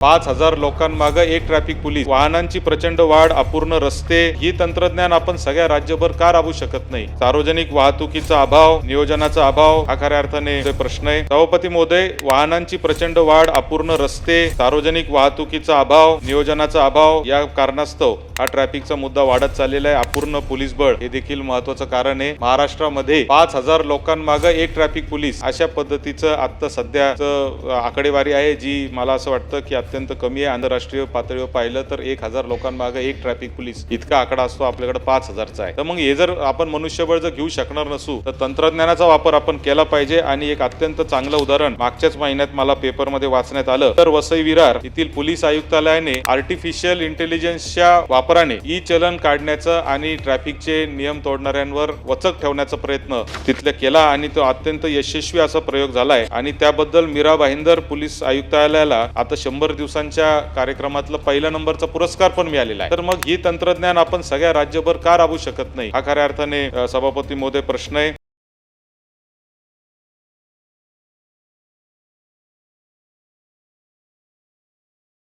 पाच हजार लोकांमागं एक ट्रॅफिक पोलीस. वाहनांची प्रचंड वाढ अपूर्ण रस्ते ही तंत्रज्ञान आपण सगळ्या राज्यभर का राबू शकत नाही? सार्वजनिक वाहतुकीचा अभाव नियोजनाचा अभाव हा खऱ्या अर्थाने प्रश्न आहे. सभापती मोदय वाहनांची प्रचंड वाढ अपूर्ण रस्ते सार्वजनिक वाहतुकीचा अभाव नियोजनाचा अभाव या कारणास्तव हा ट्रॅफिकचा मुद्दा वाढत चाललेला आहे. अपूर्ण पोलीस बळ हे देखील महत्वाचं कारण आहे. महाराष्ट्रामध्ये पाच हजार लोकांमागं एक ट्रॅफिक पोलीस अशा पद्धतीचं आता सध्याच आकडेवारी आहे जी मला असं वाटतं की अत्यंत कमी आहे. आंतरराष्ट्रीय पातळीवर पाहिलं तर एक हजार लोकांमागं एक ट्रॅफिक पोलीस इतका आकडा असतो आपल्याकडे पाच हजारचा आहे. तर मग हे जर आपण मनुष्यबळ जर घेऊ शकणार नसू तर तंत्रज्ञानाचा वापर आपण केला पाहिजे. आणि एक अत्यंत चांगलं उदाहरण मागच्याच महिन्यात मला पेपरमध्ये वाचण्यात आलं. तर वसई विरार येथील पोलीस आयुक्तालयाने आर्टिफिशियल इंटेलिजन्सच्या वापराने ई चलन काढण्याचं आणि ट्रॅफिकचे नियम तोडणाऱ्यांवर वचक ठेवण्याचा प्रयत्न तिथल्या केला. आणि तो अत्यंत यशस्वी असा प्रयोग झालाय. आणि त्याबद्दल मीरा भाईंदर पोलीस आयुक्तालयाला आता शंभर दिवसांच्या कार्यक्रमातलं पहिल्या नंबरचा पुरस्कार पण मिळालेला आहे. तर मग ही तंत्रज्ञान आपण सगळ्या राज्यभर का राबू शकत नाही? हा खऱ्या अर्थाने सभापती मोदे प्रश्न आहे.